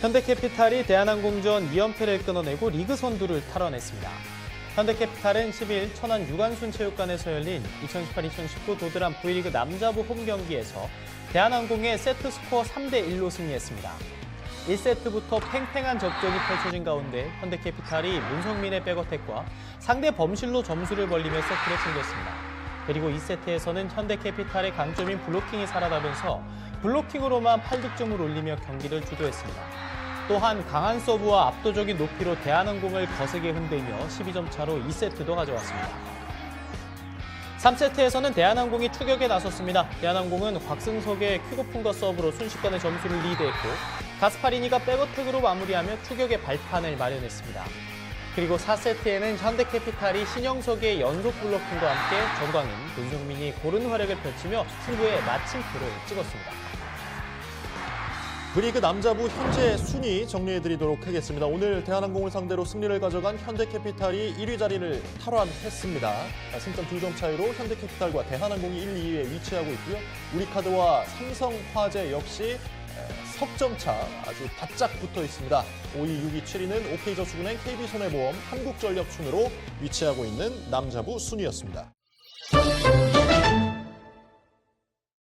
현대캐피탈이 대한항공전 2연패를 끊어내고 리그 선두를 탈환했습니다. 현대캐피탈은 10일 천안 유관순 체육관에서 열린 2018-2019 도드람 V리그 남자부 홈 경기에서 대한항공의 세트 스코어 3대 1로 승리했습니다. 1세트부터 팽팽한 접전이 펼쳐진 가운데 현대캐피탈이 문성민의 백어택과 상대 범실로 점수를 벌리며 세트를 챙겼습니다. 그리고 2세트에서는 현대캐피탈의 강점인 블로킹이 살아나면서 블로킹으로만 8득점을 올리며 경기를 주도했습니다. 또한 강한 서브와 압도적인 높이로 대한항공을 거세게 흔들며 12점 차로 2세트도 가져왔습니다. 3세트에서는 대한항공이 추격에 나섰습니다. 대한항공은 곽승석의 퀵오픈과 서브로 순식간에 점수를 리드했고 가스파리니가 백어택으로 마무리하며 추격의 발판을 마련했습니다. 그리고 4세트에는 현대캐피탈이 신영석의 연속 블로킹과 함께 정광인, 문성민이 고른 활약을 펼치며 승부에 마침표를 찍었습니다. V리그 남자부 현재 순위 정리해드리도록 하겠습니다. 오늘 대한항공을 상대로 승리를 가져간 현대캐피탈이 1위 자리를 탈환했습니다. 자, 승점 2점 차이로 현대캐피탈과 대한항공이 1, 2위에 위치하고 있고요. 우리카드와 삼성화재 역시 에, 석점 차 아주 바짝 붙어 있습니다. 5위, 6위, 7위는 OK저축은행, KB손해보험, 한국전력 순으로 위치하고 있는 남자부 순위였습니다.